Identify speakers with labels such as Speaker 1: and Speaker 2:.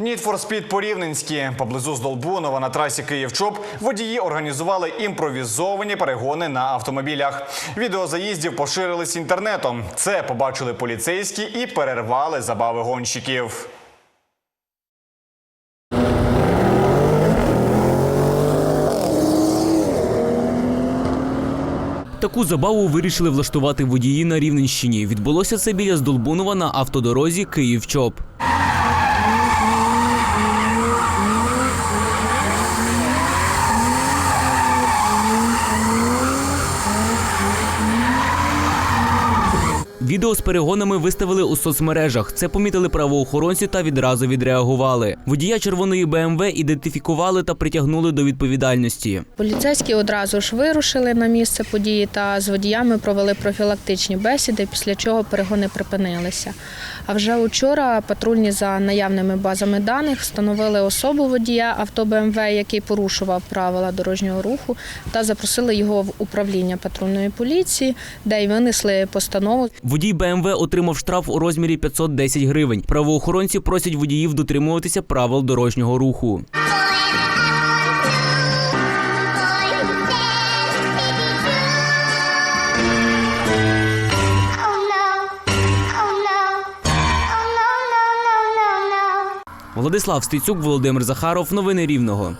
Speaker 1: Need for Speed по-рівненськи. Поблизу Здолбунова на трасі Київ-Чоп водії організували імпровізовані перегони на автомобілях. Відео заїздів поширились інтернетом. Це побачили поліцейські і перервали забави гонщиків.
Speaker 2: Таку забаву вирішили влаштувати водії на Рівненщині. Відбулося це біля Здолбунова на автодорозі Київ-Чоп. Відео з перегонами виставили у соцмережах. Це помітили правоохоронці та відразу відреагували. Водія червоної БМВ ідентифікували та притягнули до відповідальності.
Speaker 3: Поліцейські одразу ж вирушили на місце події та з водіями провели профілактичні бесіди, після чого перегони припинилися. А вже учора патрульні за наявними базами даних встановили особу водія авто БМВ, який порушував правила дорожнього руху, та запросили його в управління патрульної поліції, де й винесли постанову.
Speaker 2: Водій БМВ отримав штраф у розмірі 510 гривень. Правоохоронці просять водіїв дотримуватися правил дорожнього руху. Владислав Стецюк, Володимир Захаров. Новини Рівного.